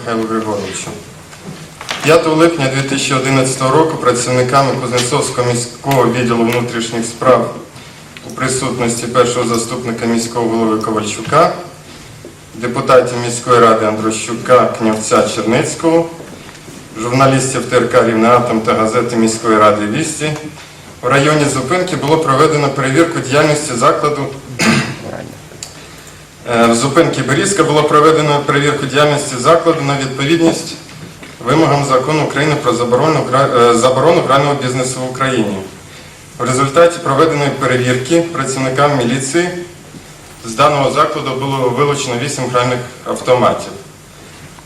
Михайлу Григоровичу. 5 липня 2011 року працівниками Кузнецовського міського відділу внутрішніх справ у присутності першого заступника міського голови Ковальчука, депутатів міської ради Андрощука, Княвця Черницького, журналістів ТРК Рівнеатом та газети міської ради Вісті в районі зупинки було проведено перевірку діяльності закладу. Е, В зупинці Берізка було проведено перевірку діяльності закладу на відповідність вимогам закону України про заборону, е, заборону грального бізнесу в Україні. В результаті проведеної перевірки працівникам міліції з даного закладу було вилучено 8 гральних автоматів.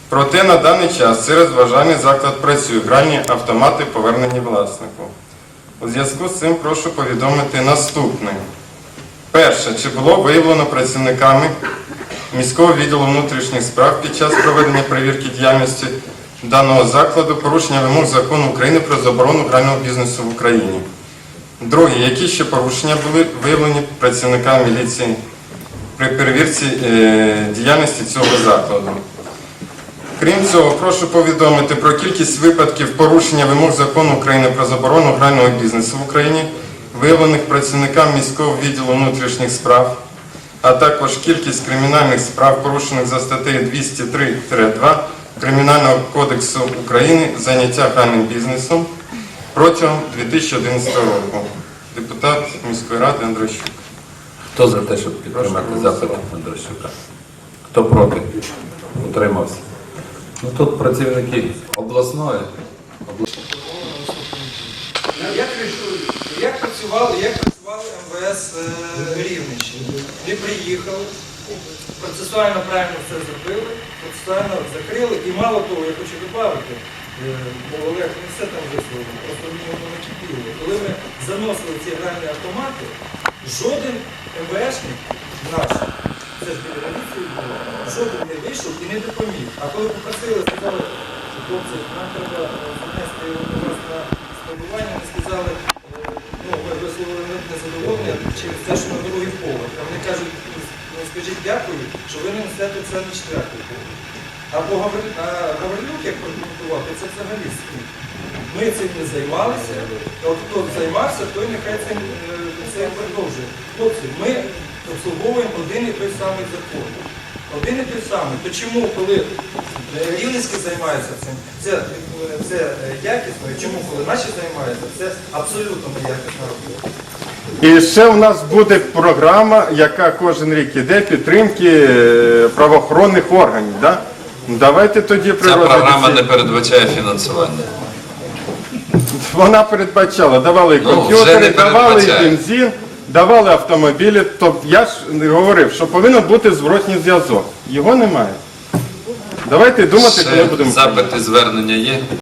Проте на даний час через вважальний заклад працює гральні автомати повернені власнику. У зв'язку з цим прошу повідомити наступне. Перше, чи було виявлено працівниками міського відділу внутрішніх справ під час проведення перевірки діяльності даного закладу порушення вимог закону України про заборону грального бізнесу в Україні? Друге, які ще порушення були виявлені працівниками міліції при перевірці е, діяльності цього закладу? Крім цього, прошу повідомити про кількість випадків порушення вимог закону України про заборону грального бізнесу в Україні, виявлених працівникам міського відділу внутрішніх справ, а також кількість кримінальних справ, порушених за статтею 203-2 Кримінального кодексу України заняття гральним бізнесом протягом 2011 року. Депутат міської ради Андрощук. Хто за те, щоб підтримати запит Андрощука? Хто проти? Утримався. Ну тут працівники обласної. Як, як працювали, як працювали МВС е, Рівненщини? Ми приїхали, процесуально правильно все зробили, процесуально закрили. І мало того, я хочу додати, е, бо Олег не все там висловив, просто мені воно накипіло. Коли ми заносили ці гральні автомати, жоден МВСник наш, це ж біля поліції жоден не вийшов і не допоміг. А коли попросили, сказали, хлопці, нам треба занести у вас на спробування, вони сказали, е, ну, ми висловили незадоволення через те, що на другий поверх. А вони кажуть, ну, скажіть дякую, що ви не несете це на четвертий поверх. Або а Гаврилюк, як прокоментував, то це взагалі сміх. Ми цим не займалися. От хто займався, той нехай цим е, це продовжує. Хлопці, ми обслуговуємо один і той самий закон. Один і той самий. То чому, коли е, Рівненський займається цим, це, е, це якісно, і чому, коли наші займаються, це абсолютно неякісна робота. І ще у нас буде програма, яка кожен рік іде підтримки е, правоохоронних органів. Да? Давайте тоді Ця програма не передбачає фінансування. Вона передбачала, давали Ну, комп'ютери, давали бензин, давали автомобілі. Тобто я ж не говорив, що повинен бути зворотній зв'язок. Його немає. Давайте думати, коли будемо. запити звернення є.